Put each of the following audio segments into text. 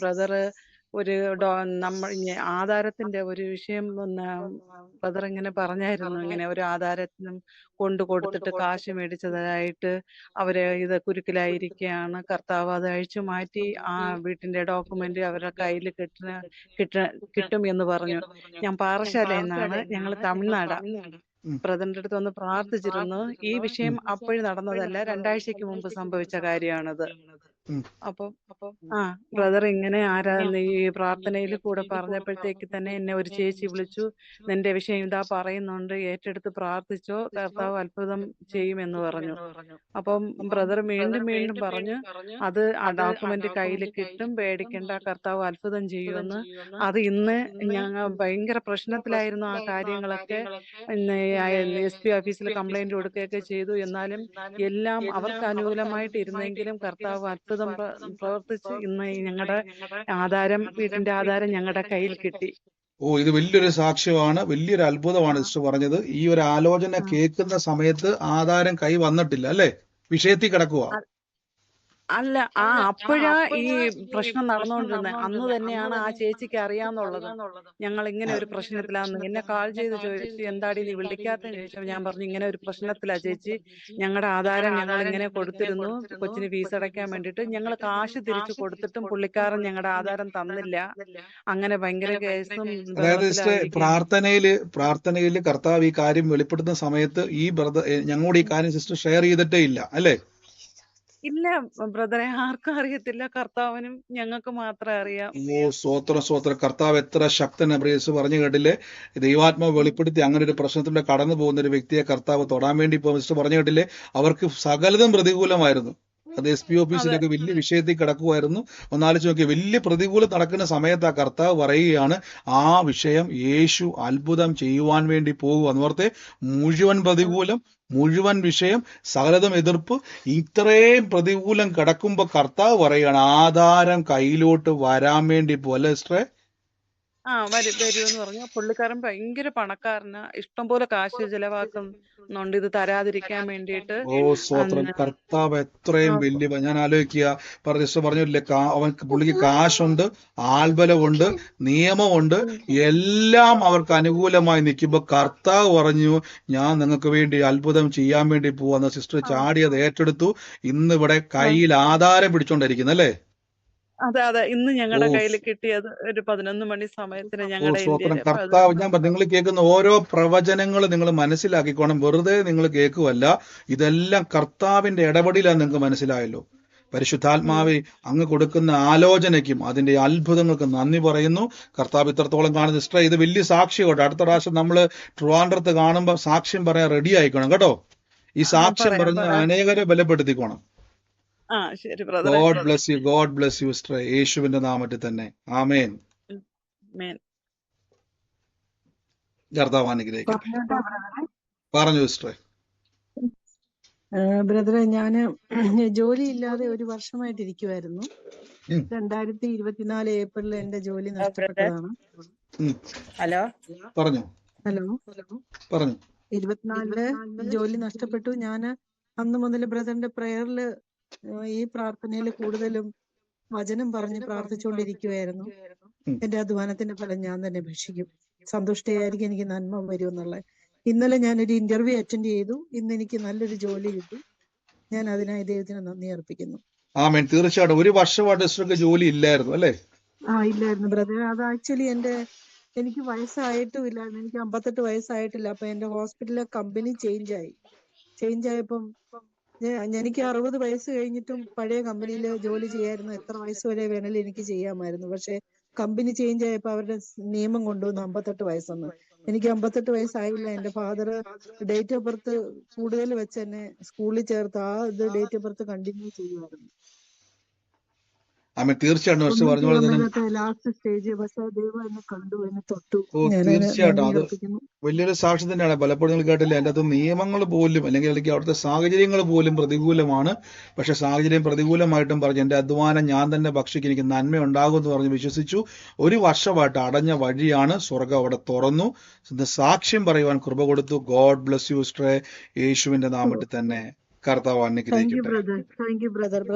Brother ഒരു നമ്മ നമ്മൾ ആധാരത്തിന്റെ ഒരു വിഷയം ഒന്ന് ബ്രദർ ഇങ്ങനെ പറഞ്ഞായിരുന്നു. ഇങ്ങനെ ഒരു ആധാരത്തിനും കൊണ്ട് കൊടുത്തിട്ട് കാശ് മേടിച്ചതായിട്ട് അവർ ഇത് കുരുക്കിലായിരിക്കുകയാണ് കർത്താവ് അത് അഴിച്ചു മാറ്റി ആ വീട്ടിന്റെ ഡോക്യുമെന്റ് അവരുടെ കയ്യിൽ കിട്ടുന്ന കിട്ട കിട്ടും എന്ന് പറഞ്ഞു. ഞാൻ നിന്നാണ് ഞങ്ങൾ തമിഴ്നാടാ. ബ്രദറിന്റെ അടുത്ത് ഒന്ന് പ്രാർത്ഥിച്ചിരുന്നു. ഈ വിഷയം അപ്പോഴും നടന്നതല്ല. രണ്ടാഴ്ചക്ക് മുമ്പ് സംഭവിച്ച കാര്യമാണത്. അപ്പം അപ്പം ആ ബ്രദർ ഇങ്ങനെ ആരാ ഈ പ്രാർത്ഥനയിൽ കൂടെ പറഞ്ഞപ്പോഴത്തേക്ക് തന്നെ എന്നെ ഒരു ചേച്ചി വിളിച്ചു. നിന്റെ വിഷയം ഇതാ പറയുന്നുണ്ട്. ഏറ്റെടുത്ത് പ്രാർത്ഥിച്ചോ കർത്താവ് അത്ഭുതം ചെയ്യുമെന്ന് പറഞ്ഞു. അപ്പം ബ്രദർ വീണ്ടും വീണ്ടും പറഞ്ഞു അത് ആ ഡോക്യുമെന്റ് കയ്യിൽ കിട്ടും പേടിക്കേണ്ട കർത്താവ് അത്ഭുതം ചെയ്യുമെന്ന്. അത് ഇന്ന് ഞങ്ങൾ ഭയങ്കര പ്രശ്നത്തിലായിരുന്നു ആ കാര്യങ്ങളൊക്കെ. എസ് പി ഓഫീസിൽ കംപ്ലൈന്റ് കൊടുക്കുകയൊക്കെ ചെയ്തു. എന്നാലും എല്ലാം അവർക്ക് അനുകൂലമായിട്ട് ഇരുന്നെങ്കിലും കർത്താവ് അത്ഭുതം പ്ര- പ്രവർത്തിച്ച് ഇന്ന് ഞങ്ങളുടെ ആധാരം വീടിന്റെ ആധാരം ഞങ്ങളുടെ കയ്യിൽ കിട്ടി. ഓ ഇത് വലിയൊരു സാക്ഷ്യമാണ് വലിയൊരു അത്ഭുതമാണ് സിസ്റ്റർ പറഞ്ഞത്. ഈ ഒരു ആലോചന കേൾക്കുന്ന സമയത്ത് ആധാരം കൈ വന്നിട്ടില്ല അല്ലേ? വിഷയത്തിൽ കിടക്കുക അല്ല ആ അപ്പോഴാ ഈ പ്രശ്നം നടന്നുകൊണ്ടിരുന്നത് അന്ന് തന്നെയാണ് ആ ചേച്ചിക്ക് അറിയാന്നുള്ളത്. ഞങ്ങൾ ഇങ്ങനെ ഒരു പ്രശ്നത്തിലാന്ന് എന്നെ കാൾ ചെയ്ത് ചോദിച്ചു. എന്താടി നീ വിളിക്കാത്തതെന്ന് ശേഷം ഞാൻ പറഞ്ഞു ഇങ്ങനെ ഒരു പ്രശ്നത്തിലാ ചേച്ചി. ഞങ്ങളുടെ ആധാരം ഞങ്ങൾ ഇങ്ങനെ കൊടുത്തിരുന്നു. കൊച്ചിന് ഫീസ് അടയ്ക്കാൻ വേണ്ടിട്ട് ഞങ്ങൾ കാശ് തിരിച്ചു കൊടുത്തിട്ടും പുള്ളിക്കാരൻ ഞങ്ങളുടെ ആധാരം തന്നില്ല. അങ്ങനെ ഭയങ്കര കേസും പ്രാർത്ഥനയിൽ പ്രാർത്ഥനയിൽ കർത്താവ് ഈ കാര്യം വെളിപ്പെടുത്തുന്ന സമയത്ത് ഈ ബ്രദർ ഞങ്ങളോട് ഈ കാര്യം സിസ്റ്റർ ഷെയർ ചെയ്തിട്ടേ ഇല്ല. അല്ലേ? ഇല്ല ബ്രദറെ ആർക്കും അറിയത്തില്ല. കർത്താവിനും ഞങ്ങൾക്ക് മാത്രമേ അറിയാം ഓ സ്വോത്ര സ്വോത്ര കർത്താവ് എത്ര ശക്തൻ ബ്രേസ് പറഞ്ഞു കേട്ടില്ലേ? ദൈവാത്മാവ് വെളിപ്പെടുത്തി അങ്ങനെ ഒരു പ്രശ്നത്തിലൂടെ കടന്നു പോകുന്ന ഒരു വ്യക്തിയെ കർത്താവ് തൊടാൻ വേണ്ടി പറഞ്ഞു കേട്ടില്ലേ? അവർക്ക് സകലതും പ്രതികൂലമായിരുന്നു. അത് എസ് പി ഓഫീസിലൊക്കെ വലിയ വിഷയത്തിൽ കിടക്കുമായിരുന്നു ഒന്നാലോചിച്ച് നോക്കിയ വലിയ പ്രതികൂലം നടക്കുന്ന സമയത്ത് ആ കർത്താവ് പറയുകയാണ് ആ വിഷയം യേശു അത്ഭുതം ചെയ്യുവാൻ വേണ്ടി പോകുക എന്ന് ഓർത്തെ മുഴുവൻ പ്രതികൂലം മുഴുവൻ വിഷയം സകലതും എതിർപ്പ് ഇത്രയും പ്രതികൂലം കിടക്കുമ്പോ കർത്താവ് പറയുകയാണ് ആധാരം കയ്യിലോട്ട് വരാൻ വേണ്ടി പോലെ ആ വരും എന്ന് പറഞ്ഞു. പുള്ളിക്കാരൻ ഭയങ്കര പണക്കാരനാ. ഇഷ്ടംപോലെ കാശ് ചെലവാക്കുന്നുണ്ട് ഇത് തരാതിരിക്കാൻ വേണ്ടിയിട്ട് ഓ സ്വത്രം. കർത്താവ് എത്രയും വലിയ ഞാൻ ആലോചിക്കുക. പറഞ്ഞ പറഞ്ഞില്ലേ അവൻ പുള്ളിക്ക് കാശുണ്ട് ആൽബലമുണ്ട് നിയമമുണ്ട് എല്ലാം അവർക്ക് അനുകൂലമായി നിൽക്കുമ്പോ കർത്താവ് പറഞ്ഞു ഞാൻ നിങ്ങൾക്ക് വേണ്ടി അത്ഭുതം ചെയ്യാൻ വേണ്ടി പോവാന്ന് സിസ്റ്റർ ചാടിയത് ഏറ്റെടുത്തു. ഇന്ന് ഇവിടെ കയ്യിൽ ആധാരം പിടിച്ചോണ്ടിരിക്കുന്നു അല്ലേ? അതെ അതെ ഇന്ന് ഞങ്ങളുടെ കയ്യിൽ കിട്ടിയത് ഒരു പതിനൊന്ന് മണി സമയത്തിന് ഞങ്ങളുടെ കർത്താവ് ഞാൻ നിങ്ങൾ കേൾക്കുന്ന ഓരോ പ്രവചനങ്ങൾ നിങ്ങൾ മനസ്സിലാക്കിക്കോണം. വെറുതെ നിങ്ങൾ കേൾക്കുവല്ല. ഇതെല്ലാം കർത്താവിന്റെ ഇടപെടലാണ് നിങ്ങൾക്ക് മനസ്സിലായല്ലോ. പരിശുദ്ധാത്മാവ് അങ്ങ് കൊടുക്കുന്ന ആലോചനയ്ക്കും അതിന്റെ അത്ഭുതങ്ങൾക്കും നന്ദി പറയുന്നു. കർത്താവ് ഇത്രത്തോളം കാണുന്ന. സിസ്റ്റർ ഇത് വലിയ സാക്ഷിയോട്ടെ അടുത്ത പ്രാവശ്യം നമ്മൾ ട്രിവാൻഡ്രത്ത് കാണുമ്പോൾ സാക്ഷ്യം പറയാൻ റെഡി ആയിക്കണം കേട്ടോ. ഈ സാക്ഷ്യം പറഞ്ഞ് അനേകരെ ബലപ്പെടുത്തിക്കോണം. God bless you God bless you sister യേശുവിന്റെ നാമത്തിൽ തന്നെ. ആമേൻ. മേൻ കർത്താവ് അനുഗ്രഹിക്കട്ടെ. പറഞ്ഞു സിസ്റ്ററെ ബ്രദറെ ഞാൻ ജോലി ഇല്ലാതെ ഒരു വർഷമായിട്ട് ഇരിക്കുവായിരുന്നു. രണ്ടായിരത്തി ഇരുപത്തിനാല് ഏപ്രിലിൽ എന്റെ ജോലി നഷ്ടപ്പെട്ടതാണ്. ഹലോ? പറഞ്ഞു. ഹലോ? പറഞ്ഞു. ഇരുപത്തിനാലിൽ ജോലി നഷ്ടപ്പെട്ടു. ഞാൻ അന്ന് മുതൽ ബ്രദറിന്റെ പ്രയറിൽ ഈ പ്രാർത്ഥനയിൽ കൂടുതലും വചനം പറഞ്ഞ് പ്രാർത്ഥിച്ചുകൊണ്ടിരിക്കുവായിരുന്നു. ഉം. എന്റെ അധ്വാനത്തിന്റെ ഫലം ഞാൻ തന്നെ ഭക്ഷിക്കും. സന്തുഷ്ടയായിരിക്കും എനിക്ക് നന്മ വരും എന്നുള്ള. ഇന്നലെ ഞാൻ ഒരു ഇന്റർവ്യൂ അറ്റൻഡ് ചെയ്തു. ഇന്ന് എനിക്ക് നല്ലൊരു ജോലി കിട്ടി. ഞാൻ അതിനായി ദൈവത്തിന് നന്ദി അർപ്പിക്കുന്നു. ആമേൻ. തീർച്ചയായിട്ടും. ഒരു വർഷമായിട്ട് സിസ്റ്റർക്ക് ജോലി ഇല്ലായിരുന്നു അല്ലേ? ആ ഇല്ലായിരുന്നു ബ്രദർ അത് ആക്ച്വലി എന്റെ എനിക്ക് വയസ്സായിട്ടും ഇല്ലായിരുന്നു എനിക്ക് അമ്പത്തെട്ട് വയസ്സായിട്ടില്ല. അപ്പൊ എന്റെ ഹോസ്പിറ്റലിലെ കമ്പനി ചേഞ്ച് ആയി. ചേഞ്ച് ആയപ്പം എനിക്ക് അറുപത് വയസ്സ് കഴിഞ്ഞിട്ടും പഴയ കമ്പനിയിൽ ജോലി ചെയ്യായിരുന്നു. എത്ര വയസ്സ് വരെ വേണേലും എനിക്ക് ചെയ്യാമായിരുന്നു. പക്ഷെ കമ്പനി ചേഞ്ച് ആയപ്പോ അവരുടെ നിയമം കൊണ്ടുവന്നു അമ്പത്തെട്ട് വയസ്സെന്ന്. എനിക്ക് അമ്പത്തെട്ട് വയസ്സായില്ല. എന്റെ ഫാദർ ഡേറ്റ് ഓഫ് ബർത്ത് കൂടുതൽ വെച്ച് എന്നെ സ്കൂളിൽ ചേർത്ത് ആ ഇത് ഡേറ്റ് ഓഫ് ബർത്ത് കണ്ടിന്യൂ ചെയ്യുമായിരുന്നു ആമേൻ തീർച്ചയായിട്ടും വർഷം ഒന്നും പറഞ്ഞ പോലെ തന്നെ ലാസ്റ്റ് സ്റ്റേജ് പക്ഷെ ദൈവം കണ്ടു എന്നെ തൊട്ടു. ഓ ഞാൻ തീർച്ചയായിട്ടും. അത് വലിയൊരു സാക്ഷി തന്നെയാണ്. പലപ്പോഴും നിങ്ങൾ കേട്ടില്ല അതിന്റെ അകത്ത് നിയമങ്ങൾ പോലും അല്ലെങ്കിൽ അല്ലെങ്കിൽ അവിടുത്തെ സാഹചര്യങ്ങൾ പോലും പ്രതികൂലമാണ്. പക്ഷെ സാഹചര്യം പ്രതികൂലമായിട്ടും പറഞ്ഞു എന്റെ അധ്വാനം ഞാൻ തന്നെ ഭക്ഷിക്കും എനിക്ക് നന്മ ഉണ്ടാകും എന്ന് പറഞ്ഞ് വിശ്വസിച്ചു. ഒരു വർഷമായിട്ട് അടഞ്ഞ വഴിയാണ് സ്വർഗം അവിടെ തുറന്നു. സാക്ഷ്യം പറയുവാൻ കൃപ കൊടുത്തു. ഗോഡ് ബ്ലസ് യു സ്ട്രേ യേശുവിന്റെ നാമത്തിൽ തന്നെ കർത്താവ് അനുഗ്രഹിക്കട്ടെ.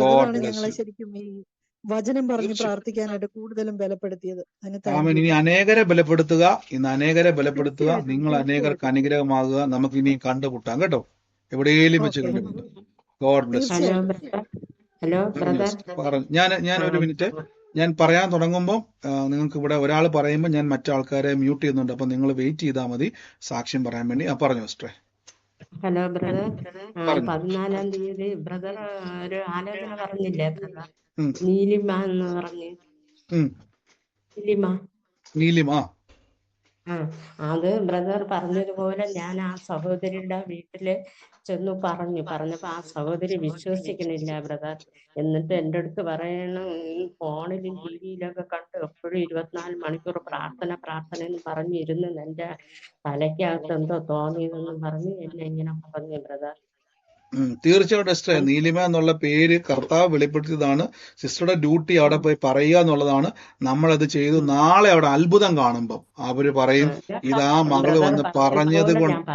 God bless you. ശരിക്കും ഈ വചനം പറഞ്ഞ്. പ്രാർത്ഥിക്കാനായിട്ട് കൂടുതലും ബലപ്പെടുത്തിയത്. ഇനി അനേകരെ ബലപ്പെടുത്തുക. ഇന്ന് അനേകരെ ബലപ്പെടുത്തുക. നിങ്ങൾ അനേകർക്ക് അനുഗ്രഹമാകുക. നമുക്ക് ഇനി കണ്ടുമുട്ടാം. കേട്ടോ? എവിടെയെങ്കിലും വെച്ച് കണ്ടുമുട്ടാം. God bless. ഹലോ ഞാൻ ഞാൻ ഒരു മിനിറ്റ്. ഞാൻ പറയാൻ തുടങ്ങുമ്പോൾ നിങ്ങൾക്ക് ഇവിടെ ഒരാൾ പറയുമ്പോൾ ഞാൻ മറ്റാൾക്കാരെ മ്യൂട്ട് ചെയ്യുന്നുണ്ട്. അപ്പൊ നിങ്ങൾ വെയിറ്റ് ചെയ്താൽ മതി. സാക്ഷ്യം പറയാൻ വേണ്ടി. ആ പറഞ്ഞു സിസ്റ്ററെ. ഹലോ ബ്രദർ പതിനാലാം തീയതി ബ്രദർ ഒരു ആലോചന പറഞ്ഞില്ലേ ബ്രദർ നീലിമ എന്ന് പറഞ്ഞു. നീലിമ. നീലിമ ആ. അത് ബ്രദർ പറഞ്ഞതുപോലെ ഞാൻ ആ സഹോദരിയുടെ വീട്ടിൽ ചെന്നു പറഞ്ഞു പറഞ്ഞപ്പോ ആ സഹോദരി വിശ്വസിക്കണില്ല ബ്രദർ. എന്നിട്ട് എന്റെ അടുത്ത് പറയണം ഈ ഫോണിലും ടി വിയിലൊക്കെ കണ്ട് എപ്പോഴും ഇരുപത്തിനാല് മണിക്കൂർ പ്രാർത്ഥന പ്രാർത്ഥന എന്ന് പറഞ്ഞിരുന്നു എന്റെ തലയ്ക്കകത്ത് എന്തോ തോന്നിയതെന്ന് പറഞ്ഞ് എന്നെ ഇങ്ങനെ പറഞ്ഞു ബ്രദർ. തീർച്ചയായിട്ടും സിസ്റ്ററെ നീലിമ എന്നുള്ള പേര് കർത്താവ് വെളിപ്പെടുത്തിയതാണ്. സിസ്റ്ററുടെ ഡ്യൂട്ടി അവിടെ പോയി പറയുക എന്നുള്ളതാണ്. നമ്മളത് ചെയ്തു. നാളെ അവിടെ അത്ഭുതം കാണുമ്പോൾ അവർ പറയും ഇതാ മകൾ വന്ന് പറഞ്ഞത് കൊണ്ട്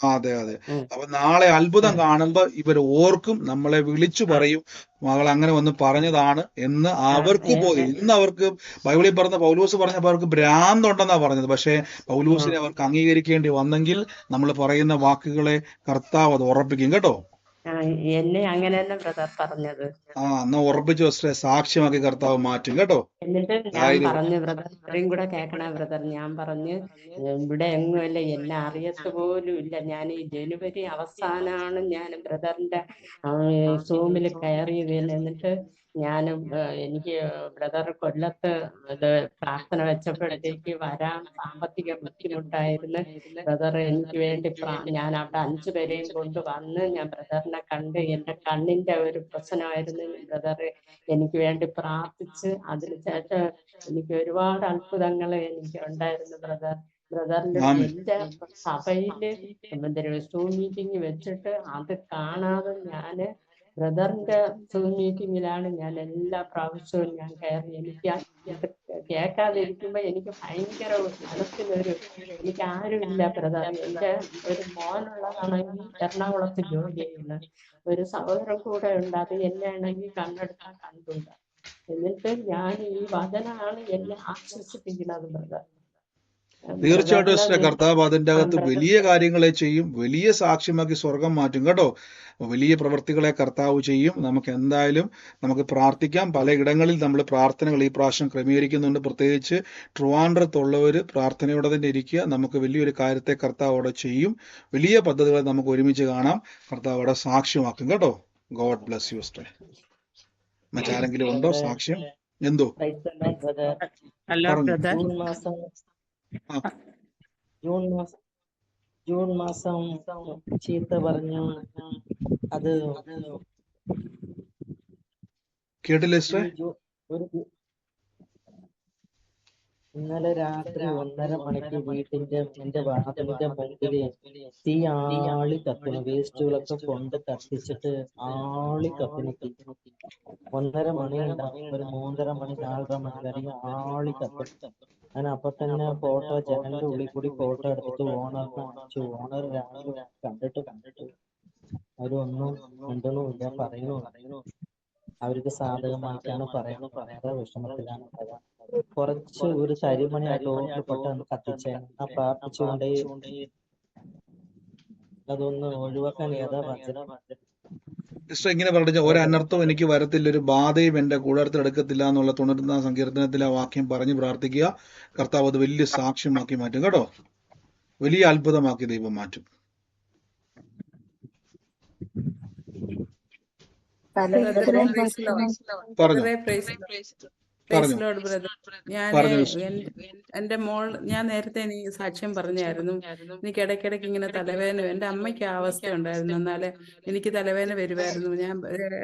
അതെ അതെ. അപ്പൊ നാളെ അത്ഭുതം കാണുമ്പോ ഇവർ ഓർക്കും നമ്മളെ വിളിച്ചു പറയും മകൾ അങ്ങനെ വന്ന് പറഞ്ഞതാണ് എന്ന് അവർക്ക് പോയി ഇന്ന് അവർക്ക് ബൈബിളിൽ പറഞ്ഞ പൗലൂസ് പറഞ്ഞപ്പോ അവർക്ക് ഭ്രാന്തുണ്ടെന്നാ പറഞ്ഞത്. പക്ഷേ പൗലൂസിനെ അവർക്ക് അംഗീകരിക്കേണ്ടി വന്നെങ്കിൽ നമ്മൾ പറയുന്ന വാക്കുകളെ കർത്താവ് അത് ഉറപ്പിക്കും. കേട്ടോ? എന്നെ അങ്ങനെ തന്നെ ബ്രദർ പറഞ്ഞത്. ആ എന്നാ ഉറപ്പിച്ചു സാക്ഷ്യമാക്കി കർത്താവ് മാറ്റും കേട്ടോ. എന്നിട്ട് ഞാൻ പറഞ്ഞു ബ്രദർ ഇത്രയും കൂടെ കേൾക്കണേ ബ്രദർ. ഞാൻ പറഞ്ഞു ഇവിടെ എങ്ങുമല്ല എന്നെ അറിയത്ത് പോലും ഇല്ല. ഞാൻ ഈ ജനുവരി അവസാനമാണ് ഞാൻ ബ്രദറിന്റെ സൂമിൽ കയറിയത്. എന്നിട്ട് ഞാൻ എനിക്ക് ബ്രദർ കൊല്ലത്ത് ഇത് പ്രാർത്ഥന വെച്ചപ്പോഴത്തേക്ക് വരാൻ സാമ്പത്തിക ബുദ്ധിമുട്ടായിരുന്നു. ബ്രദർ എനിക്ക് വേണ്ടി ഞാൻ അവിടെ അഞ്ചു പേരെയും കൊണ്ട് വന്ന് ഞാൻ ബ്രദറിനെ കണ്ട് എന്റെ കണ്ണിന്റെ ഒരു പ്രശ്നമായിരുന്നു. ബ്രദർ എനിക്ക് വേണ്ടി പ്രാർത്ഥിച്ച് അതിനുശേഷം എനിക്ക് ഒരുപാട് അത്ഭുതങ്ങൾ എനിക്ക് ഉണ്ടായിരുന്നു ബ്രദർ. ബ്രദറിന്റെ. എന്റെ സഭയിൽ സൂം മീറ്റിംഗ് വെച്ചിട്ട് അത് കാണാതെ ഞാൻ ബ്രദറിന്റെ സൂം മീറ്റിങ്ങിലാണ് ഞാൻ എല്ലാ പ്രാവശ്യവും ഞാൻ കയറി എനിക്ക് കേൾക്കാതിരിക്കുമ്പോ എനിക്ക് ഭയങ്കര മനസ്സിനൊരു എനിക്ക് ആരുമില്ല ബ്രദർ എന്റെ ഒരു മോനുള്ളതാണെങ്കിൽ എറണാകുളത്ത് ജോലി ചെയ്യുന്നത് ഒരു സഹോദരൻ കൂടെ ഉണ്ട്. അത് എന്നെ ആണെങ്കിൽ കണ്ണെടുത്താൽ കണ്ടില്ല എന്നിട്ട് ഞാൻ ഈ വചനാണ് എന്നെ ആശ്വസിപ്പിക്കുന്നത് ബ്രദർ തീർച്ചയായിട്ടും സിസ്റ്റർ കർത്താവ് അതിന്റെ അകത്ത് വലിയ കാര്യങ്ങളെ ചെയ്യും വലിയ സാക്ഷ്യമാക്കി സ്വർഗം മാറ്റും കേട്ടോ. വലിയ പ്രവൃത്തികളെ കർത്താവ് ചെയ്യും. നമുക്ക് എന്തായാലും നമുക്ക് പ്രാർത്ഥിക്കാം. പലയിടങ്ങളിൽ നമ്മൾ പ്രാർത്ഥനകൾ ഈ പ്രാവശ്യം ക്രമീകരിക്കുന്നുണ്ട്. പ്രത്യേകിച്ച് ട്രുവാൻഡ്രത്തുള്ളവർ പ്രാർത്ഥനയോടെ തന്നെ ഇരിക്കുക. നമുക്ക് വലിയൊരു കാര്യത്തെ കർത്താവ് അവിടെ ചെയ്യും. വലിയ പദ്ധതികളെ നമുക്ക് ഒരുമിച്ച് കാണാം. കർത്താവ് അവിടെ സാക്ഷ്യമാക്കും കേട്ടോ. God bless you sister. മറ്റാരെങ്കിലും ഉണ്ടോ സാക്ഷ്യം? എന്തോ? Hello brother. ജൂൺ മാസം ജൂൺ മാസം ചീത്ത പറഞ്ഞു അത് കേട്ടില്ലേ ഇന്നലെ രാത്രി ഒന്നര മണിക്ക് വീട്ടിന്റെ എന്റെ വാതിലിന്റെ മുമ്പിൽ തീ ആളി കത്തുന്നു. വേസ്റ്റുകളൊക്കെ കൊണ്ട് കത്തിച്ചിട്ട് ആളി കത്തുന്നു തീ ഒന്നര മണി ഉണ്ടാവും ഒരു മൂന്നര മണി നാലര മണി വരെ ആളി കത്തും. ഞാൻ അപ്പൊ തന്നെ ഫോട്ടോ ജനലിന്റെ ഉള്ളിൽ കൂടി ഫോട്ടോ എടുത്തിട്ട് ഓണറിന് കാണിച്ചു ഓണർ രാവിലെ കണ്ടിട്ട് കണ്ടിട്ട് അവരൊന്നും മിണ്ടണമില്ല പറയണു അവർക്ക് സാധകമായിട്ടാണ് പറയണത് പറയാതെ വിഷമത്തിലാണ്. കുറച്ച് ഒരു തരിമണി ആ ഡോറിൽ പെട്ടെന്ന് കത്തിച്ചേ ആ പ്രാർത്ഥിച്ചുകൊണ്ടേ അതൊന്ന് ഒഴിവാക്കാൻ ഏതാ വചനം സിസ്റ്റർ ഇങ്ങനെ പറഞ്ഞു ഒരു അനർത്ഥവും എനിക്ക് വരത്തില്ല. ഒരു ബാധയും എന്റെ കൂടാരത്തിൽ എന്നുള്ള തൊണ്ണൂറ്റാം സങ്കീർത്തനത്തിലെ ആ വാക്യം പറഞ്ഞ് പ്രാർത്ഥിക്കുക. കർത്താവ് അത് വലിയ സാക്ഷ്യമാക്കി മാറ്റും. കേട്ടോ? വലിയ അത്ഭുതമാക്കി ദൈവം മാറ്റും. പറഞ്ഞു? Lord brother. ഞാൻ എന്റെ മോൾ ഞാൻ നേരത്തെ നീ സാക്ഷ്യം പറഞ്ഞായിരുന്നു. എനിക്ക് ഇടയ്ക്കിടയ്ക്ക് ഇങ്ങനെ തലവേദന എന്റെ അമ്മയ്ക്ക് ആ അവസ്ഥ ഉണ്ടായിരുന്നു. എന്നാൽ എനിക്ക് തലവേദന വരുമായിരുന്നു ഞാൻ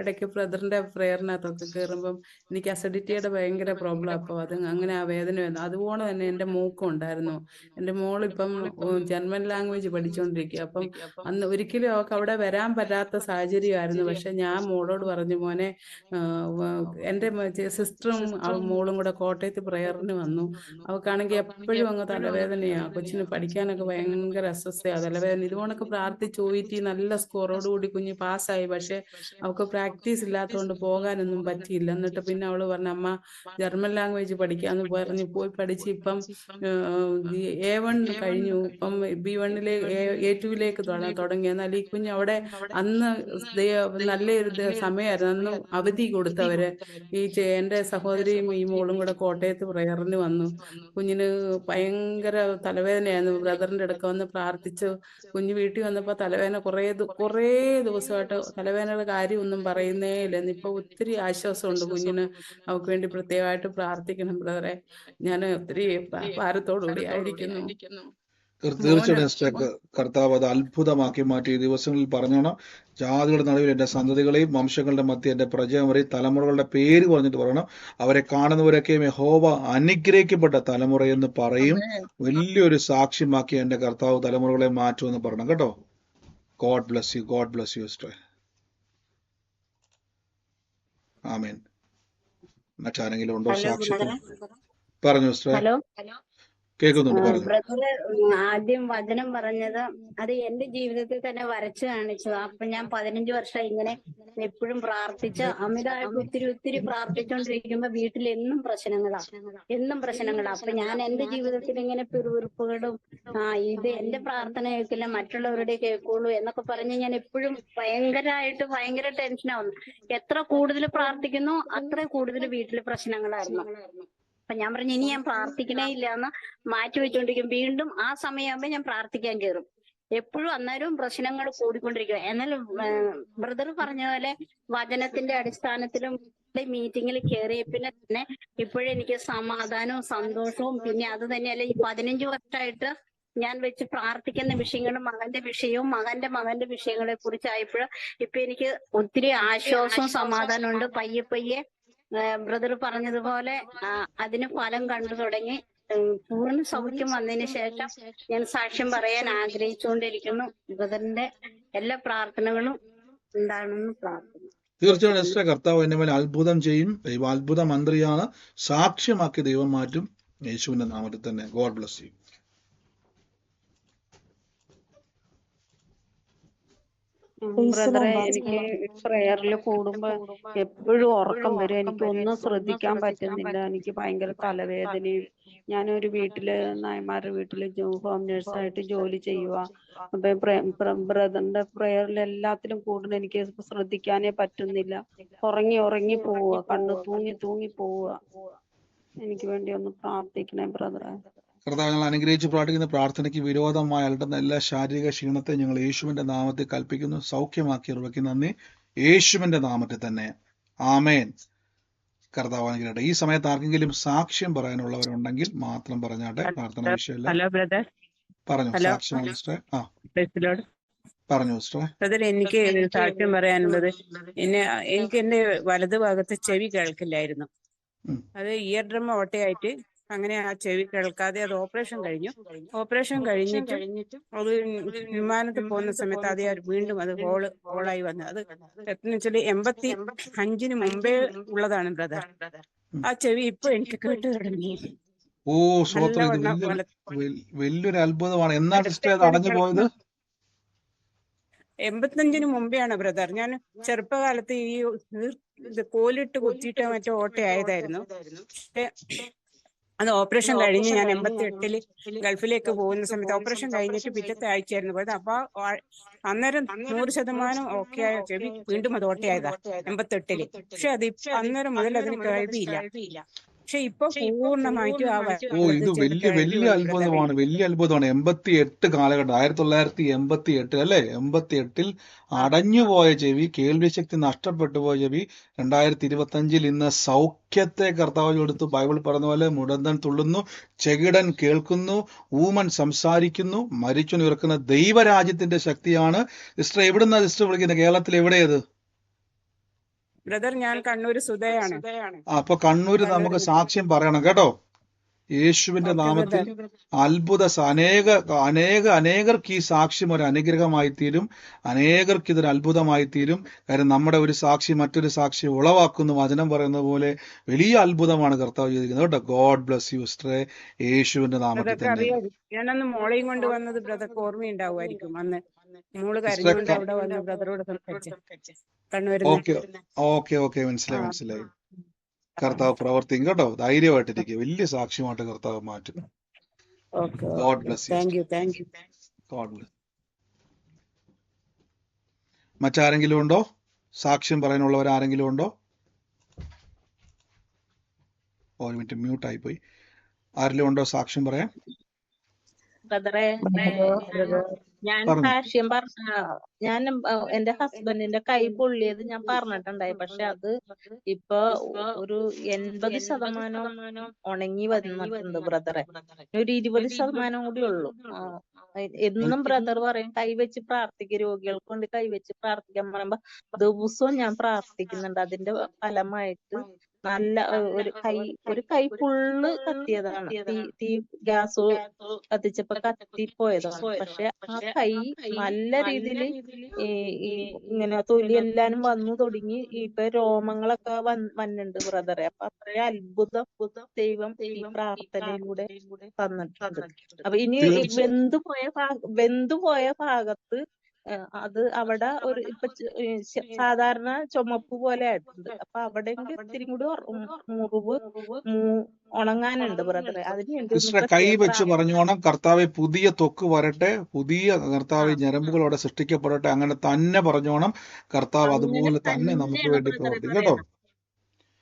ഇടയ്ക്ക് ബ്രദറിന്റെ പ്രേയറിനകത്തൊക്കെ കയറുമ്പം എനിക്ക് അസിഡിറ്റിയുടെ ഭയങ്കര പ്രോബ്ലം അപ്പോൾ അത് അങ്ങനെ ആ വേദന വന്നു. അതുപോലെ തന്നെ എന്റെ മൂക്കും ഉണ്ടായിരുന്നു. എന്റെ മോൾ ഇപ്പം ജർമ്മൻ ലാംഗ്വേജ് പഠിച്ചുകൊണ്ടിരിക്കുക അപ്പം അന്ന് ഒരിക്കലും അവൾക്ക് അവിടെ വരാൻ പറ്റാത്ത സാഹചര്യമായിരുന്നു. പക്ഷെ ഞാൻ മോളോട് പറഞ്ഞു മോനെ എന്റെ സിസ്റ്ററും അവളും മോളും കൂടെ കോട്ടയത്ത് പ്രയറിന് വന്നു. അവക്കാണെങ്കിൽ എപ്പോഴും അങ്ങ് തലവേദനയാ. കൊച്ചിന് പഠിക്കാനൊക്കെ ഭയങ്കര അസ്വസ്ഥയാ. തലവേദന. ഇതുകൊണ്ടൊക്കെ പ്രാർത്ഥിച്ചു പോയിട്ട് നല്ല സ്കോറോട് കൂടി കുഞ്ഞ് പാസ്സായി. പക്ഷെ അവക്ക് പ്രാക്ടീസ് ഇല്ലാത്തതുകൊണ്ട് പോകാനൊന്നും പറ്റിയില്ല. എന്നിട്ട് പിന്നെ അവൾ പറഞ്ഞു അമ്മ ജർമ്മൻ ലാംഗ്വേജ് പഠിക്കാന്ന് പറഞ്ഞ് പോയി പഠിച്ച് ഇപ്പം എ വൺ കഴിഞ്ഞു. ഇപ്പം ബി വണ്ണിലെ എ ടുവിലേക്ക് തുടങ്ങി. എന്നാൽ ഈ കുഞ്ഞ് അവിടെ അന്ന് നല്ല നല്ലൊരു സമയമായിരുന്നു അന്ന് അവധി കൊടുത്തവര്. ഈ എന്റെ എന്റെ സഹോദരിയും ഈ മോളും കൂടെ കോട്ടയത്ത് പ്രയറിന് വന്നു. കുഞ്ഞിന് ഭയങ്കര തലവേദനയായിരുന്നു. ബ്രദറിന്റെ അടുക്ക വന്ന് പ്രാർത്ഥിച്ചു കുഞ്ഞ് വീട്ടിൽ വന്നപ്പോ തലവേദന കുറേ കുറേ ദിവസമായിട്ട് തലവേദനയുടെ കാര്യം ഒന്നും പറയുന്നേ ഇല്ല. ഇപ്പൊ ഒത്തിരി ആശ്വാസമുണ്ട് കുഞ്ഞിന്. അവൾക്ക് വേണ്ടി പ്രത്യേകമായിട്ട് പ്രാർത്ഥിക്കണം ബ്രദറെ. ഞാൻ ഒത്തിരി ഭാരത്തോടുകൂടി ആയിരിക്കുന്നു. തീർച്ചയായിട്ടും എസ്റ്റേക്ക് കർത്താവ് അത് അത്ഭുതമാക്കി മാറ്റി ഈ ദിവസങ്ങളിൽ പറഞ്ഞോണം. ജാതികളുടെ നടുവിൽ എന്റെ സന്തതികളെയും വംശങ്ങളുടെ മധ്യ എന്റെ പ്രജവരെയും തലമുറകളുടെ പേര് പറഞ്ഞിട്ട് പറയണം. അവരെ കാണുന്നവരൊക്കെ യഹോവ അനുഗ്രഹിക്കപ്പെട്ട തലമുറ എന്ന് പറയും. വലിയൊരു സാക്ഷ്യമാക്കി എന്റെ കർത്താവ് തലമുറകളെ മാറ്റുമെന്ന് പറയണം കേട്ടോ. God bless you God bless you sister ആമേൻ മറ്റാരെങ്കിലും ഉണ്ടോ സാക്ഷി പറഞ്ഞു സിസ്റ്റർ ഹലോ. കേൾക്കുന്നുണ്ട് ബ്രദറ് ആദ്യം വചനം പറഞ്ഞത് അത് എന്റെ ജീവിതത്തിൽ തന്നെ വരച്ചു കാണിച്ചു. അപ്പൊ ഞാൻ പതിനഞ്ച് വർഷം ഇങ്ങനെ എപ്പോഴും പ്രാർത്ഥിച്ച് അമിതമായിട്ട് ഒത്തിരി ഒത്തിരി പ്രാർത്ഥിച്ചുകൊണ്ടിരിക്കുമ്പോ വീട്ടിൽ എന്നും പ്രശ്നങ്ങളാ എന്നും പ്രശ്നങ്ങളാ. അപ്പൊ ഞാൻ എന്റെ ജീവിതത്തിൽ ഇങ്ങനെ പിറുപിറുപ്പുകളും ആ ഇത് എന്റെ പ്രാർത്ഥന കേൾക്കില്ല മറ്റുള്ളവരുടെ കേൾക്കുള്ളൂ എന്നൊക്കെ പറഞ്ഞ് ഞാൻ എപ്പോഴും ഭയങ്കരമായിട്ട് ഭയങ്കര ടെൻഷനാവുന്നു. എത്ര കൂടുതൽ പ്രാർത്ഥിക്കുന്നു അത്ര കൂടുതൽ വീട്ടിൽ പ്രശ്നങ്ങളായിരുന്നു. അപ്പൊ ഞാൻ പറഞ്ഞു ഇനി ഞാൻ പ്രാർത്ഥിക്കണേ ഇല്ല എന്ന് മാറ്റി വെച്ചുകൊണ്ടിരിക്കും വീണ്ടും ആ സമയമാകുമ്പോ ഞാൻ പ്രാർത്ഥിക്കാൻ കയറും എപ്പോഴും അന്നേരവും പ്രശ്നങ്ങൾ കൂടിക്കൊണ്ടിരിക്കും. എന്നാൽ ബ്രദർ പറഞ്ഞ പോലെ വചനത്തിന്റെ അടിസ്ഥാനത്തിലും മീറ്റിംഗിൽ കയറിയ പിന്നെ തന്നെ ഇപ്പോഴെനിക്ക് സമാധാനവും സന്തോഷവും പിന്നെ അത് തന്നെയല്ല ഈ പതിനഞ്ച് വർഷമായിട്ട് ഞാൻ വെച്ച് പ്രാർത്ഥിക്കുന്ന വിഷയങ്ങളും മകന്റെ വിഷയവും മകന്റെ മകന്റെ വിഷയങ്ങളെ കുറിച്ചായപ്പോൾ ഇപ്പൊ എനിക്ക് ഒത്തിരി ആശ്വാസവും സമാധാനവും ഉണ്ട് പയ്യെ പയ്യെ ബ്രദർ പറഞ്ഞതുപോലെ അതിന് ഫലം കണ്ടു തുടങ്ങി. പൂർണ സൗഖ്യം വന്നതിന് ശേഷം ഞാൻ സാക്ഷ്യം പറയാൻ ആഗ്രഹിച്ചുകൊണ്ടിരിക്കുന്നു. ബ്രദറിന്റെ എല്ലാ പ്രാർത്ഥനകളും ഉണ്ടാകണമെന്ന് പ്രാർത്ഥിക്കുന്നു. തീർച്ചയായും എസ്റ്റർ കർത്താവ് എന്നെ മേലെ അത്ഭുതം ചെയ്യും. ദൈവം അത്ഭുത മന്ത്രിയാണ്. സാക്ഷ്യമാക്കി ദൈവം മാറ്റും. യേശുവിന്റെ നാമത്തിൽ തന്നെ. God bless you. ബ്രദറെ എനിക്ക് പ്രേയറിൽ കൂടുമ്പോ എപ്പോഴും ഉറക്കം വരും. എനിക്ക് ഒന്നും ശ്രദ്ധിക്കാൻ പറ്റുന്നില്ല. എനിക്ക് ഭയങ്കര തലവേദനയും ഞാനൊരു വീട്ടിൽ നായന്മാരുടെ വീട്ടിൽ ഹോം നേഴ്സായിട്ട് ജോലി ചെയ്യുക അപ്പൊ ബ്രദറിന്റെ പ്രേയറിൽ എല്ലാത്തിലും കൂടുതൽ എനിക്ക് ശ്രദ്ധിക്കാനേ പറ്റുന്നില്ല. ഉറങ്ങി ഉറങ്ങി പോവുക കണ്ണ് തൂങ്ങി തൂങ്ങി പോവുക എനിക്ക് വേണ്ടി ഒന്ന് പ്രാർത്ഥിക്കണേ ബ്രദറെ കർത്താവ് ഞങ്ങൾ അനുഗ്രഹിച്ച് പ്രാർത്ഥിക്കുന്ന പ്രാർത്ഥനയ്ക്ക് വിരോധമായി അലട്ടുന്ന എല്ലാ ശാരീരിക ക്ഷീണത്തെ ഞങ്ങൾ യേശുവിന്റെ നാമത്തിൽ കൽപ്പിക്കുന്നു. സൗഖ്യമാക്കി ഉറവയ്ക്ക് നന്ദി. യേശുവിന്റെ നാമത്തിൽ തന്നെ. ആമേൻ. കർത്താവ് അനുഗ്രഹട്ടെ ഈ സമയത്ത് ആർക്കെങ്കിലും സാക്ഷ്യം പറയാനുള്ളവരുണ്ടെങ്കിൽ മാത്രം പറഞ്ഞാട്ടെ. പ്രാർത്ഥന വിഷയമല്ല. Hello brother. പറഞ്ഞു സാക്ഷ്യം ആ. പറഞ്ഞു ബ്രദർ എനിക്ക് സാക്ഷ്യം പറയാനുള്ളത് എന്നെ എനിക്ക് എന്റെ വലതു ഭാഗത്ത് ചെവി കേൾക്കില്ലായിരുന്നു. അത് ഇയർ ഡ്രം ഓട്ടയായിട്ട് അങ്ങനെ ആ ചെവി കേൾക്കാതെ അത് ഓപ്പറേഷൻ കഴിഞ്ഞു. ഓപ്പറേഷൻ കഴിഞ്ഞിട്ട് അത് വിമാനത്തിൽ പോകുന്ന സമയത്ത് അത് വീണ്ടും അത് ഹോൾ ഹോളായി വന്നു. അത് എത്ര വെച്ചാൽ എൺപത്തി അഞ്ചിന് മുമ്പേ ഉള്ളതാണ് ബ്രദർ. ആ ചെവി ഇപ്പൊ എനിക്ക് കേട്ട് തുടങ്ങി. ഓ വലിയൊരു അത്ഭുതമാണ്. എന്നാ അടഞ്ഞു പോയത്? എൺപത്തഞ്ചിന് മുമ്പെയാണ് ബ്രദർ. ഞാൻ ചെറുപ്പകാലത്ത് ഈ കോലിട്ട് കുത്തിയിട്ട് മറ്റേ ഓട്ടയായതായിരുന്നു. അത് ഓപ്പറേഷൻ കഴിഞ്ഞ് ഞാൻ എൺപത്തി എട്ടിൽ ഗൾഫിലേക്ക് പോകുന്ന സമയത്ത് ഓപ്പറേഷൻ കഴിഞ്ഞിട്ട് പിറ്റത്തെ ആഴ്ചയായിരുന്നു പോയത് അപ്പൊ അന്നേരം നൂറ് ശതമാനം ഓക്കെ ആയ ചെവി വീണ്ടും അത് ഓട്ടയായതാ എൺപത്തെട്ടിൽ. പക്ഷെ അത് ഇപ്പൊ അന്നേരം മുതൽ അതിന് കേൾവിയില്ല പക്ഷെ ഇപ്പൊ പൂർണമായിട്ടും ആ ഓ ഇത് വലിയ വലിയ അത്ഭുതമാണ് വലിയ അത്ഭുതമാണ്. എൺപത്തി എട്ട് കാലഘട്ടം ആയിരത്തി തൊള്ളായിരത്തി എൺപത്തി എട്ട് അല്ലെ? എൺപത്തി എട്ടിൽ അടഞ്ഞുപോയ ചെവി കേൾവിശക്തി നഷ്ടപ്പെട്ടു പോയ ചെവി രണ്ടായിരത്തി ഇരുപത്തി അഞ്ചിൽ ഇന്ന് സൗഖ്യത്തെ കർത്താവ് കൊടുത്തു ബൈബിൾ പറഞ്ഞ പോലെ മുടന്തൻ തുള്ളുന്നു ചെകിടൻ കേൾക്കുന്നു ഊമൻ സംസാരിക്കുന്നു മരിച്ചു നിവർക്കുന്ന ദൈവരാജ്യത്തിന്റെ ശക്തിയാണ്. സിസ്റ്റർ എവിടുന്ന സിസ്റ്റർ വിളിക്കുന്നത്? കേരളത്തിൽ എവിടെയത് ബ്രദർ ഞാൻ കണ്ണൂർ സുധയാണ്. അപ്പൊ കണ്ണൂര് നമുക്ക് സാക്ഷ്യം പറയണം കേട്ടോ. യേശുവിന്റെ നാമത്തിൽ അത്ഭുത അനേക അനേക അനേകർക്ക് ഈ സാക്ഷ്യം ഒരു അനുഗ്രഹമായി തീരും. അനേകർക്ക് ഇതൊരു അത്ഭുതമായി തീരും. കാര്യം നമ്മുടെ ഒരു സാക്ഷി മറ്റൊരു സാക്ഷി ഉളവാക്കുന്നു. വചനം പറയുന്ന പോലെ വലിയ അത്ഭുതമാണ് കർത്താവ് ചെയ്തിരിക്കുന്നത് കേട്ടോ. ഗോഡ് ബ്ലസ് യു സ്ട്രേ യേശുവിന്റെ നാമത്തിൽ തന്നെ. ഞാനന്ന് മോളെയും കൊണ്ട് വന്നത് ബ്രദർക്ക് ഓർമ്മയുണ്ടാവുമായിരിക്കും. അന്ന് മോൾ കരഞ്ഞുകൊണ്ട് അവിടെ വന്ന് ബ്രദറോട് സംസാരിച്ചു. കണ്ണൂരിന്ന്. ഓക്കെ ഓക്കെ ഓക്കെ മനസ്സിലായി മനസ്സിലായി. കർത്താവ് പ്രവർത്തിക്കും. കേട്ടോ ധൈര്യമായിട്ടിരിക്കുക. വലിയ സാക്ഷ്യമായിട്ട് കർത്താവ് മാറ്റും. Okay God okay bless you thank you thank you God bless മറ്റാരെങ്കിലും ഉണ്ടോ? സാക്ഷ്യം പറയാനുള്ളവർ ആരെങ്കിലും ഉണ്ടോ? ഒരു മിനിറ്റ് മ്യൂട്ട് ആയി പോയി ആരെങ്കിലും ഉണ്ടോ സാക്ഷ്യം പറയാൻ? ബ്രദറെ ഞാൻ സാക്ഷ്യം പറഞ്ഞ ഞാൻ എന്റെ ഹസ്ബൻഡിന്റെ കൈ പൊള്ളിയത് ഞാൻ പറഞ്ഞിട്ടുണ്ടായി. പക്ഷെ അത് ഇപ്പൊ ഒരു എൺപത് ശതമാനം ഉണങ്ങി വന്നിട്ടുണ്ട് ബ്രദറെ. ഒരു ഇരുപത് ശതമാനം കൂടി ഉള്ളു. എന്നും ബ്രദർ പറയും കൈവച്ച് പ്രാർത്ഥിക്കുക രോഗികൾക്ക് കൊണ്ട് കൈവച്ച് പ്രാർത്ഥിക്കാൻ പറയുമ്പോ ദിവസവും ഞാൻ പ്രാർത്ഥിക്കുന്നുണ്ട്. അതിന്റെ ഫലമായിട്ട് നല്ല ഒരു കൈ ഒരു കൈ ഫുള്ള് കത്തിയതാണ്. തീ തീ ഗ്യാസ് കത്തിച്ചപ്പോ കത്തിപ്പോയതാണ്. പക്ഷെ ആ കൈ നല്ല രീതിയിൽ ഈ ഈ ഇങ്ങനെ തൊലി എല്ലാം വന്നു തുടങ്ങി. ഇപ്പൊ രോമങ്ങളൊക്കെ വന്ന് വന്നിട്ടുണ്ട് ബ്രദറെ അപ്പൊ അത്രയും അത്ഭുതം ദൈവം ഈ പ്രാർത്ഥനയിലൂടെ തന്നിട്ടുണ്ട്. അപ്പൊ ഇനി വെന്ത് പോയ ഭാഗ വെന്തു പോയ ഭാഗത്ത് അത് അവിടെ ഒരു ഇപ്പൊ സാധാരണ ചുമപ്പ് പോലെ ആയിട്ടുണ്ട്. അപ്പൊ അവിടെങ്കിൽ ഇത്തിരി കൂടി മുറിവ് ഉണങ്ങാനുണ്ട് ബ്രദറെ. അതിന് കൈ വെച്ച് പറഞ്ഞോണം കർത്താവെ പുതിയ ത്വക്ക് വരട്ടെ. പുതിയ കർത്താവ് അവിടെ സൃഷ്ടിക്കപ്പെടട്ടെ. അങ്ങനെ തന്നെ പറഞ്ഞോണം കർത്താവ് അതുപോലെ തന്നെ നമുക്ക് വേണ്ടി പ്രവർത്തിക്കും. കേട്ടോ?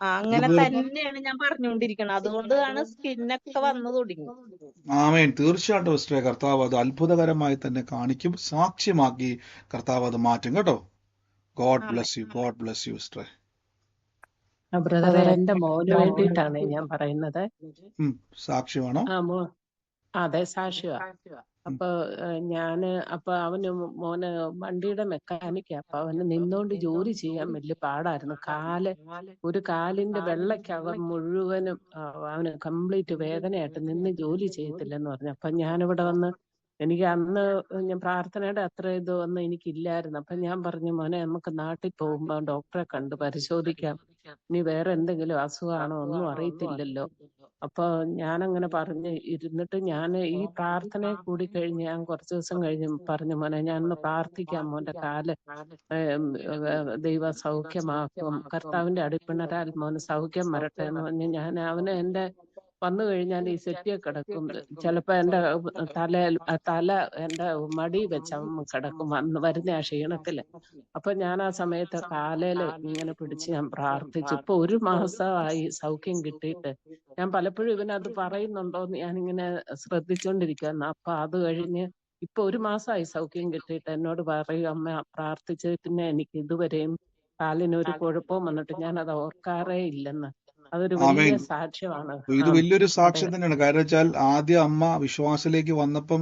അങ്ങനെ തന്നെയാണ് ഞാൻ പറഞ്ഞുകൊണ്ടിരിക്കുന്നത് അതുകൊണ്ടാണ് സ്കിന്നൊക്കെ വന്നു തുടങ്ങി. ആമേൻ. തീർച്ചയായിട്ടും സിസ്റ്ററെ കർത്താവ് അത് അത്ഭുതകരമായി തന്നെ കാണിക്കും. സാക്ഷ്യമാക്കി കർത്താവ് അത് മാറ്റും കേട്ടോ. God bless you God bless you സിസ്റ്ററെ. ബ്രദറെ ബ്രദറെ എന്റെ മോന് വേണ്ടിയിട്ടാണ് ഞാൻ പറയുന്നത്. സാക്ഷ്യമാണോ? അതെ സാക്ഷിയാ അപ്പൊ ഞാൻ അപ്പൊ അവന് മോന് വണ്ടിയുടെ മെക്കാനിക്കാ. അപ്പൊ അവന് നിന്നോണ്ട് ജോലി ചെയ്യാൻ വലിയ പാടായിരുന്നു. കാൽ ഒരു കാലിന്റെ വെള്ളക്കകം മുഴുവനും അവന് കംപ്ലീറ്റ് വേദനയായിട്ട് നിന്ന് ജോലി ചെയ്യത്തില്ലെന്ന് പറഞ്ഞു. അപ്പൊ ഞാനിവിടെ വന്ന് എനിക്ക് അന്ന് ഞാൻ പ്രാർത്ഥനയുടെ അത്ര ഇത് വന്ന് എനിക്കില്ലായിരുന്നു. അപ്പൊ ഞാൻ പറഞ്ഞു മോനെ നമുക്ക് നാട്ടിൽ പോകുമ്പോ ഡോക്ടറെ കണ്ട് പരിശോധിക്കാം. ഇനി വേറെ എന്തെങ്കിലും അസുഖമാണോ ഒന്നും അറിയത്തില്ലല്ലോ. അപ്പൊ അങ്ങനെ പറഞ്ഞ് ഇരുന്നിട്ട് ഞാൻ ഈ പ്രാർത്ഥന കൂടി കഴിഞ്ഞ് ഞാൻ കുറച്ച് ദിവസം കഴിഞ്ഞ് പറഞ്ഞു മോനെ ഞാൻ ഒന്ന് പ്രാർത്ഥിക്കാം മോന്റെ കാൽ ദൈവ സൗഖ്യമാക്കും കർത്താവിന്റെ അടിപ്പിണരാൽ മോന് സൗഖ്യം വരട്ടെ എന്ന് പറഞ്ഞ് ഞാൻ അവന് എന്റെ വന്നു കഴിഞ്ഞാൽ ഈ സെറ്റിയെ കിടക്കും. ചിലപ്പോ എന്റെ തല തല എന്റെ മടി വെച്ച് കിടക്കും വന്ന് വരുന്ന ആ ക്ഷീണത്തിൽ. അപ്പൊ ഞാൻ ആ സമയത്ത് കാലേൽ ഇങ്ങനെ പിടിച്ച് ഞാൻ പ്രാർത്ഥിച്ചു. ഇപ്പൊ ഒരു മാസമായി സൗഖ്യം കിട്ടിയിട്ട്. ഞാൻ പലപ്പോഴും ഇവനത് പറയുന്നുണ്ടോന്ന് ഞാനിങ്ങനെ ശ്രദ്ധിച്ചോണ്ടിരിക്കുന്ന അപ്പൊ അത് കഴിഞ്ഞ് ഇപ്പൊ ഒരു മാസമായി സൗഖ്യം കിട്ടിയിട്ട് എന്നോട് പറയും അമ്മ പ്രാർത്ഥിച്ചതിന് പിന്നെ എനിക്ക് ഇതുവരെയും കാലിന് ഒരു കുഴപ്പവും വന്നിട്ട് ഞാൻ അത് ഓർക്കാറേ ഇല്ലെന്ന്. അതൊരു വലിയ സാക്ഷ്യമാണ്. ഇത് വലിയൊരു സാക്ഷ്യം തന്നെയാണ്. കാരണം വെച്ചാൽ ആദ്യം അമ്മ വിശ്വാസത്തിലേക്ക് വന്നപ്പം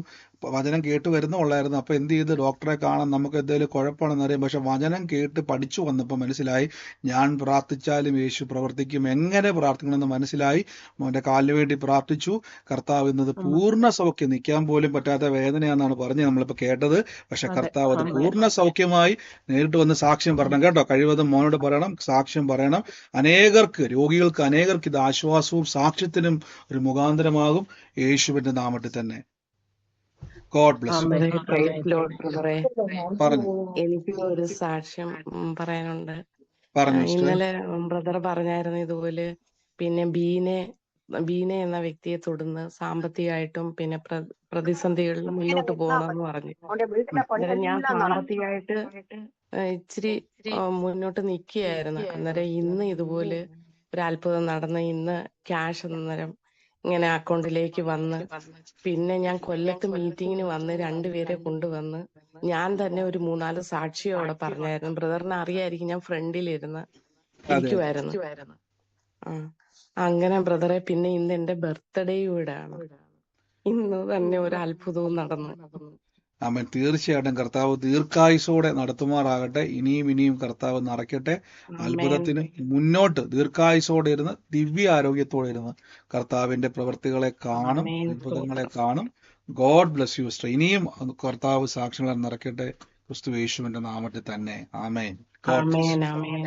വചനം കേട്ട് വരുന്ന ഉള്ളായിരുന്നു. അപ്പൊ എന്ത് ചെയ്ത്? ഡോക്ടറെ കാണാൻ നമുക്ക് എന്തെങ്കിലും കുഴപ്പമാണെന്ന് അറിയാം. പക്ഷെ വചനം കേട്ട് പഠിച്ചു വന്നപ്പോൾ മനസ്സിലായി ഞാൻ പ്രാർത്ഥിച്ചാലും യേശു പ്രവർത്തിക്കും. എങ്ങനെ പ്രാർത്ഥിക്കണമെന്ന് മനസ്സിലായി. മോന്റെ കാലിന് വേണ്ടി പ്രാർത്ഥിച്ചു. കർത്താവ് ഇന്നത്. പൂർണ സൗഖ്യം. നിൽക്കാൻ പോലും പറ്റാത്ത വേദനയാണെന്നാണ് പറഞ്ഞ് നമ്മളിപ്പോ കേട്ടത്. പക്ഷെ കർത്താവ് അത് പൂർണ സൗഖ്യമായി നേരിട്ട് വന്ന് സാക്ഷ്യം പറയണം. കേട്ടോ? കഴിവതും മോനോട് പറയണം സാക്ഷ്യം പറയണം. അനേകർക്ക് രോഗികൾക്ക് അനേകർക്ക് ഇത് ആശ്വാസവും സാക്ഷ്യത്തിനും ഒരു മുഖാന്തരമാകും. യേശുവിന്റെ നാമത്തിൽ തന്നെ ഗോഡ് ബ്ലസ് യു ആമേൻ ബ്രദറെ പ്രൈസ് ആമേൻ ലോർഡ് ബ്രദറെ പറഞ്ഞു. എനിക്ക് ഒരു സാക്ഷ്യം പറയാനുണ്ട്. ഇന്നലെ ബ്രദർ പറഞ്ഞായിരുന്നു ഇതുപോലെ പിന്നെ ബീനെ ബീനെ എന്ന വ്യക്തിയെ തൊടുന്ന് സാമ്പത്തികമായിട്ടും പിന്നെ പ്രതിസന്ധികളിൽ മുന്നോട്ട് പോകണമെന്ന് പറഞ്ഞു. അന്നേരം ഞാൻ സാമ്പത്തികമായിട്ട് ഇച്ചിരി മുന്നോട്ട് നിൽക്കുകയായിരുന്നു. അന്നേരം ഇന്ന് ഇതുപോലെ ഒരു അത്ഭുതം നടന്ന് ഇന്ന് ക്യാഷ് അന്നേരം ഇങ്ങനെ അക്കൗണ്ടിലേക്ക് വന്ന്. പിന്നെ ഞാൻ കൊല്ലത്ത് മീറ്റിങ്ങിന് വന്ന് രണ്ടുപേരെ കൊണ്ടുവന്ന് ഞാൻ തന്നെ ഒരു മൂന്നാൽ സാക്ഷിയോടെ പറഞ്ഞായിരുന്നു. ബ്രദറിനെ അറിയായിരിക്കും ഞാൻ ഫ്രണ്ടിലിരുന്ന് ഇരിക്കുമായിരുന്നു ആ. അങ്ങനെ ബ്രദറെ പിന്നെ ഇന്ന് എന്റെ ബർത്ത്ഡേ കൂടെ ആണ് ഇന്ന് തന്നെ ഒരു അത്ഭുതവും നടന്നു. ആമേൻ. തീർച്ചയായിട്ടും കർത്താവ് ദീർഘായുസോടെ നടത്തുമാറാകട്ടെ. ഇനിയും ഇനിയും കർത്താവ് നിറയ്ക്കട്ടെ അത്ഭുതത്തിന് മുന്നോട്ട് ദീർഘായുസോടെ ഇരുന്ന് ദിവ്യ ആരോഗ്യത്തോടെ ഇരുന്ന് കർത്താവിന്റെ പ്രവൃത്തികളെ കാണും അത്ഭുതങ്ങളെ കാണും. God bless you sister. ഇനിയും കർത്താവ് സാക്ഷ്യങ്ങളെ നിറയ്ക്കട്ടെ. ക്രിസ്തു യേശുവിന്റെ നാമത്തിൽ തന്നെ. ആമേൻ. ആമേൻ ആമേൻ.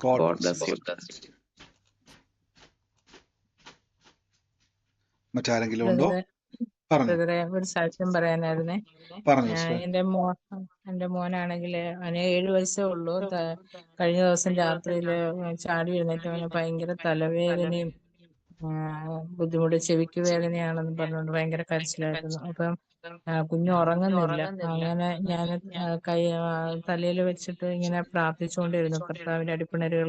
ഗോഡ് ഗോഡ് ബ്ലസ് ബ്ലസ് മറ്റാരെങ്കിലും ഉണ്ടോ? ബ്രദറെ ഒരു സാക്ഷ്യം പറയാനായിരുന്നേ. എന്റെ മോ എന്റെ മോനാണെങ്കിൽ അവന് ഏഴു വയസ്സേ ഉള്ളൂ. കഴിഞ്ഞ ദിവസം രാത്രിയിൽ ചാടി എഴുന്നേറ്റ് അവന് ഭയങ്കര തലവേദനയും ബുദ്ധിമുട്ട് ചെവിക്ക് വേദനയാണെന്ന് പറഞ്ഞുകൊണ്ട് ഭയങ്കര കരച്ചിലായിരുന്നു. അപ്പം കുഞ്ഞു ഉറങ്ങുന്നില്ല. അങ്ങനെ ഞാൻ കൈ തലയിൽ വെച്ചിട്ട് ഇങ്ങനെ പ്രാർത്ഥിച്ചുകൊണ്ടിരുന്നു. കർത്താവിന്റെ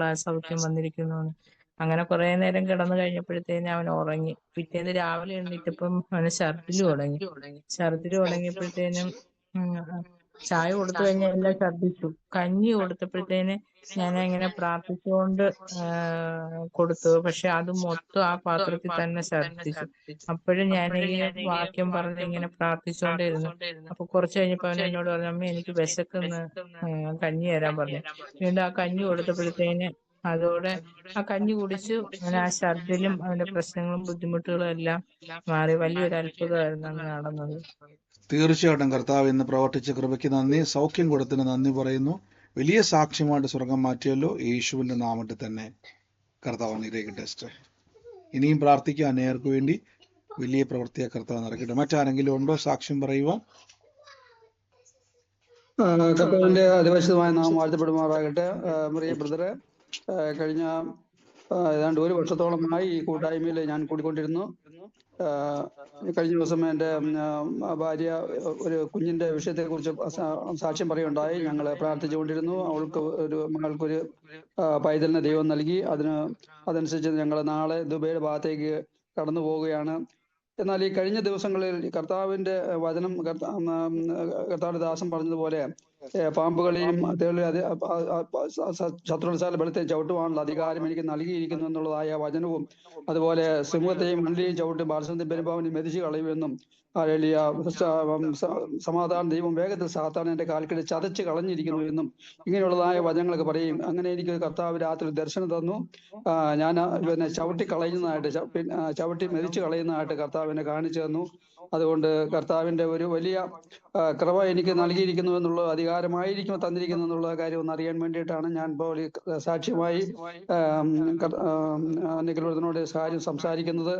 ആ സൗഖ്യം വന്നിരിക്കുന്നു എന്ന്. അങ്ങനെ കുറെ നേരം കിടന്നു കഴിഞ്ഞപ്പോഴത്തേന് അവൻ ഉറങ്ങി. പിറ്റേന്ന് രാവിലെ എഴുന്നേറ്റപ്പം അവന് ഛർദിൽ തുടങ്ങി. ഛർദിൽ തുടങ്ങിയപ്പോഴത്തേനും ചായ കൊടുത്തു കഴിഞ്ഞാൽ എല്ലാം ഛർദിച്ചു. കഞ്ഞി കൊടുത്തപ്പോഴത്തേന് ഞാൻ ഇങ്ങനെ പ്രാർത്ഥിച്ചുകൊണ്ട് കൊടുത്തു. പക്ഷെ അത് മൊത്തം ആ പാത്രത്തിൽ തന്നെ ഛർദിച്ചു. അപ്പോഴും ഞാൻ ഈ വാക്യം പറഞ്ഞ് ഇങ്ങനെ പ്രാർത്ഥിച്ചുകൊണ്ടിരുന്നു അപ്പൊ കുറച്ച് കഴിഞ്ഞപ്പോ അവൻ എന്നോട് പറഞ്ഞു അമ്മ എനിക്ക് വിശക്കുന്ന കഞ്ഞി തരാൻ പറഞ്ഞു. വീണ്ടും ആ കഞ്ഞി കൊടുത്തപ്പോഴത്തേന് അതോടെ ആ കഞ്ഞി കുടിച്ച് അവൻ ആ ഛർദിലും അവന്റെ പ്രശ്നങ്ങളും ബുദ്ധിമുട്ടുകളും എല്ലാം മാറി. വലിയൊരു അത്ഭുതമായിരുന്നു അന്ന് നടന്നത്. തീർച്ചയായിട്ടും കർത്താവ് ഇന്ന് പ്രവർത്തിച്ച കൃപയ്ക്ക് നന്ദി. സൗഖ്യം കൊടുത്തതിന് നന്ദി പറയുന്നു. വലിയ സാക്ഷ്യമായിട്ട് സ്വർഗം മാറ്റിയല്ലോ. യേശുവിന്റെ നാമത്തിൽ തന്നെ കർത്താവ് ടെസ്റ്റ്. ഇനിയും പ്രാർത്ഥിക്കുക അനേർക്ക് വേണ്ടി വലിയ പ്രവൃത്തിയെ കർത്താവ് നടക്കട്ടെ. മറ്റാരെങ്കിലും ഉണ്ടോ സാക്ഷ്യം പറയുവാൻ? ആ, കർത്താവിന്റെ അതിവശമായ നാം വാഴ്ത്തപ്പെടുമാറാകട്ടെ. പ്രിയ ബ്രദറെ. കഴിഞ്ഞ ഏതാണ്ട് ഒരു വർഷത്തോളമായി ഈ കൂട്ടായ്മയിൽ ഞാൻ കൂടിക്കൊണ്ടിരുന്നു. കഴിഞ്ഞ ദിവസം എന്റെ ഭാര്യ ഒരു കുഞ്ഞിന്റെ വിഷയത്തെക്കുറിച്ച് കുറിച്ച് സാക്ഷ്യം പറയുണ്ടായി ഞങ്ങൾ പ്രാർത്ഥിച്ചുകൊണ്ടിരുന്നു. അവൾക്ക് ഒരു മകൾക്കൊരു പൈതലിന് ദൈവം നൽകി. അതിന് അതനുസരിച്ച് ഞങ്ങൾ നാളെ ദുബൈയുടെ ഭാഗത്തേക്ക് കടന്നു പോവുകയാണ്. എന്നാൽ ഈ കഴിഞ്ഞ ദിവസങ്ങളിൽ കർത്താവിന്റെ വചനം കർത്താവിന്റെ ദാസൻ പറഞ്ഞതുപോലെ പാമ്പുകളെയും അതേപോലെ അത് ശത്രുസാല ബലത്തെ ചവിട്ടുവാനുള്ള അധികാരം എനിക്ക് നൽകിയിരിക്കുന്നു എന്നുള്ളതായ വചനവും അതുപോലെ സിംഹത്തെയും മണ്ണിലെയും ചവിട്ടി ബാലസന്ധി പെരുമ്പാവിനെ മെതിച്ചു കളയുമെന്നും അരളിയ സമാധാന ദൈവം വേഗത്തിൽ സാത്താൻ എന്റെ കാൽക്കിടെ ചതച്ച് കളഞ്ഞിരിക്കുന്നു എന്നും ഇങ്ങനെയുള്ളതായ വചനങ്ങളൊക്കെ പറയും. അങ്ങനെ എനിക്ക് കർത്താവ് രാത്രി ദർശനം തന്നു. ഞാൻ പിന്നെ ചവിട്ടി കളയുന്നതായിട്ട് ചവിട്ടി മെതിച്ചു കളയുന്നതായിട്ട് കർത്താവിനെ കാണിച്ചു തന്നു. അതുകൊണ്ട് കർത്താവിന്റെ ഒരു വലിയ കൃപ എനിക്ക് നൽകിയിരിക്കുന്നു എന്നുള്ള അധികാരമായിരിക്കും തന്നിരിക്കുന്നു എന്നുള്ള കാര്യം ഒന്ന് അറിയാൻ വേണ്ടിയിട്ടാണ് ഞാൻ ഇപ്പോൾ സാക്ഷ്യമായി നിഖിൽവൃതനോട് കാര്യം സംസാരിക്കുന്നത്.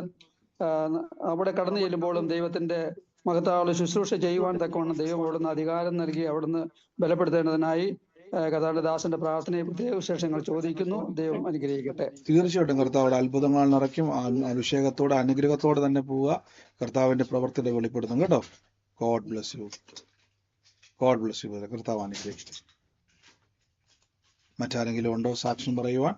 അവിടെ കടന്നു ചെല്ലുമ്പോഴും ദൈവത്തിന്റെ മഹത്താവുള്ള ശുശ്രൂഷ ചെയ്യുവാൻ തക്കവണ്ണം ദൈവം അവിടുന്ന് അധികാരം നൽകി അവിടുന്ന് ബലപ്പെടുത്തേണ്ടതിനായി ആ, പ്രാർത്ഥനയെ പ്രത്യേക വിശേഷങ്ങൾ ചോദിക്കുന്നു. ദൈവം അനുഗ്രഹിക്കട്ടെ. തീർച്ചയായിട്ടും കർത്താവിടെ അത്ഭുതങ്ങൾ നിറയ്ക്കും. അഭിഷേകത്തോടെ അനുഗ്രഹത്തോടെ തന്നെ പോവുക. കർത്താവിന്റെ പ്രവർത്തിയുടെ വെളിപ്പെടുത്തും. കേട്ടോ? God bless you God bless you കർത്താവ് അനുഗ്രഹിക്കട്ടെ. മറ്റാരെങ്കിലും ഉണ്ടോ സാക്ഷ്യം പറയുവാൻ?